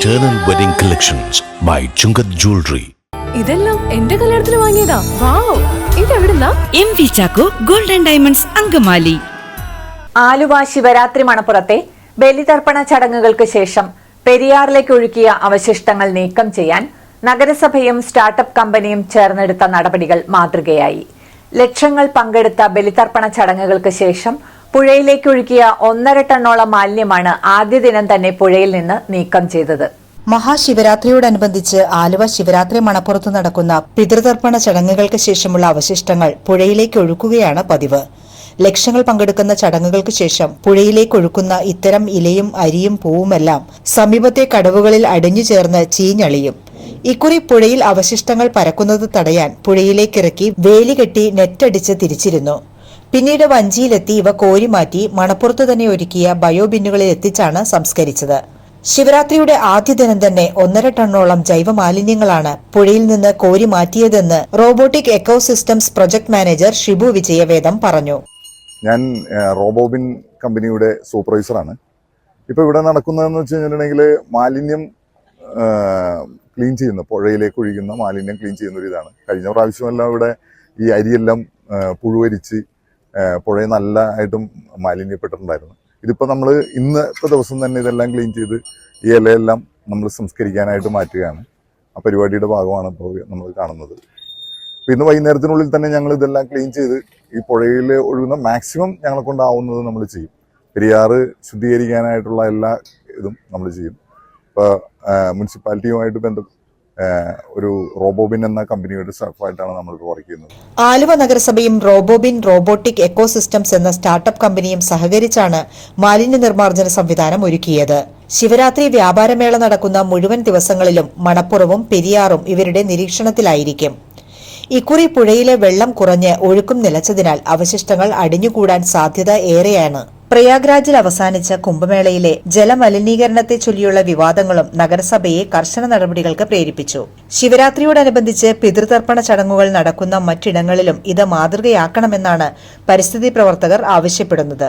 Eternal Wedding Collections by Chungath Jewelry. ഇതെല്ലാം എന്റെ കല്യാണത്തിന് വാങ്ങിയതാ. വാവ്. ഇതെവിടുന്നാ? M V Chacko golden diamonds Angamaly. Aluva Shivaratri മണപ്പുറത്തെ ബലിതർപ്പണ ചടങ്ങുകൾക്ക് ശേഷം പെരിയാറിലേക്ക് ഒഴുക്കിയ അവശിഷ്ടങ്ങൾ നീക്കം ചെയ്യാൻ നഗരസഭയും സ്റ്റാർട്ടപ്പ് കമ്പനിയും ചേർന്നെടുത്ത നടപടികൾ മാതൃകയായി. ലക്ഷങ്ങൾ പങ്കെടുത്ത ബലിതർപ്പണ ചടങ്ങുകൾക്ക് ശേഷം പുഴയിലേക്ക് ഒഴുക്കിയ ഒന്നര ടണ്ണോളം മാലിന്യമാണ് ആദ്യ ദിനം തന്നെ പുഴയിൽ നിന്ന് നീക്കം ചെയ്തത്. മഹാശിവരാത്രിയോടനുബന്ധിച്ച് ആലുവ ശിവരാത്രി മണപ്പുറത്ത് നടക്കുന്ന പിതൃതർപ്പണ ചടങ്ങുകൾക്ക് ശേഷമുള്ള അവശിഷ്ടങ്ങൾ പുഴയിലേക്ക് ഒഴുക്കുകയാണ് പതിവ്. ലക്ഷങ്ങൾ പങ്കെടുക്കുന്ന ചടങ്ങുകൾക്ക് ശേഷം പുഴയിലേക്ക് ഒഴുക്കുന്ന ഇത്തരം ഇലയും അരിയും പൂവുമെല്ലാം സമീപത്തെ കടവുകളിൽ അടിഞ്ഞു ചേർന്ന് ചീഞ്ഞളിയും. ഇക്കുറി പുഴയിൽ അവശിഷ്ടങ്ങൾ പരക്കുന്നത് തടയാൻ പുഴയിലേക്കിറക്കി വേലി കെട്ടി നെറ്റടിച്ച് തിരിച്ചിരുന്നു. പിന്നീട് വഞ്ചിയിലെത്തി ഇവ കോരിമാറ്റി മണപ്പുറത്ത് തന്നെ ഒരുക്കിയ ബയോബിന്നുകളിൽ എത്തിച്ചാണ് സംസ്കരിച്ചത്. ശിവരാത്രിയുടെ ആദ്യ ദിനം തന്നെ ഒന്നര ടണ്ണോളം ജൈവ മാലിന്യങ്ങളാണ് പുഴയിൽ നിന്ന് കോരി മാറ്റിയതെന്ന് robotic eco systems project manager Shibu Vijayavedam പറഞ്ഞു. ഞാൻ റോബോബിൻ കമ്പനിയുടെ സൂപ്പർവൈസറാണ്. ഇപ്പോൾ ഇവിടെ നടക്കുന്നതെന്ന് വെച്ച് കഴിഞ്ഞിട്ടുണ്ടെങ്കിൽ മാലിന്യം ക്ലീൻ ചെയ്യുന്ന പുഴയിലേക്ക് ഒഴിക്കുന്ന മാലിന്യം ക്ലീൻ ചെയ്യുന്ന ഒരു ഇതാണ്. കഴിഞ്ഞ പ്രാവശ്യമെല്ലാം ഇവിടെ ഈ അരിയെല്ലാം പുഴുവരിച്ച് പുഴയെ നല്ലതായിട്ടും മാലിന്യപ്പെട്ടിട്ടുണ്ടായിരുന്നു. ഇതിപ്പോൾ നമ്മൾ ഇന്നത്തെ ദിവസം തന്നെ ഇതെല്ലാം ക്ലീൻ ചെയ്ത് ഈ ഇലയെല്ലാം നമ്മൾ സംസ്കരിക്കാനായിട്ട് മാറ്റുകയാണ്. ആ പരിപാടിയുടെ ഭാഗമാണ് ഇപ്പോൾ നമ്മൾ കാണുന്നത്. അപ്പോൾ ഇന്ന് വൈകുന്നേരത്തിനുള്ളിൽ തന്നെ ഞങ്ങൾ ഇതെല്ലാം ക്ലീൻ ചെയ്ത് ഈ പുഴയിൽ ഒഴുകുന്ന മാക്സിമം ഞങ്ങളെ കൊണ്ടാവുന്നത് നമ്മൾ ചെയ്യും. പെരിയാറ് ശുദ്ധീകരിക്കാനായിട്ടുള്ള എല്ലാ ഇതും നമ്മൾ ചെയ്യും. ഇപ്പോൾ മുനിസിപ്പാലിറ്റിയുമായിട്ട് ബന്ധം ആ, ഒരു റോബോബിൻ എന്ന കമ്പനിയുടെ സ്റ്റാഫായിട്ടാണ് നമ്മൾ വർക്ക് ചെയ്യുന്നത്. ആലുവ നഗരസഭയും റോബോബിൻ റോബോട്ടിക് എക്കോ സിസ്റ്റംസ് എന്ന സ്റ്റാർട്ടപ്പ് കമ്പനിയും സഹകരിച്ചാണ് മാലിന്യ നിർമ്മാർജന സംവിധാനം ഒരുക്കിയത്. ശിവരാത്രി വ്യാപാരമേള നടക്കുന്ന മുഴുവൻ ദിവസങ്ങളിലും മണപ്പുറവും പെരിയാറും ഇവരുടെ നിരീക്ഷണത്തിലായിരിക്കും. ഇക്കുറി പുഴയിലെ വെള്ളം കുറഞ്ഞ് ഒഴുക്കും നിലച്ചതിനാൽ അവശിഷ്ടങ്ങൾ അടിഞ്ഞുകൂടാൻ സാധ്യത ഏറെയാണ്. പ്രയാഗ്രാജിൽ അവസാനിച്ച കുംഭമേളയിലെ ജലമലിനീകരണത്തെ ചൊല്ലിയുള്ള വിവാദങ്ങളും നഗരസഭയെ കർശന നടപടികൾക്ക് പ്രേരിപ്പിച്ചു. ശിവരാത്രിയോടനുബന്ധിച്ച് പിതൃതർപ്പണ ചടങ്ങുകൾ നടക്കുന്ന മറ്റിടങ്ങളിലും ഇത് മാതൃകയാക്കണമെന്നാണ് പരിസ്ഥിതി പ്രവർത്തകർ ആവശ്യപ്പെടുന്നത്.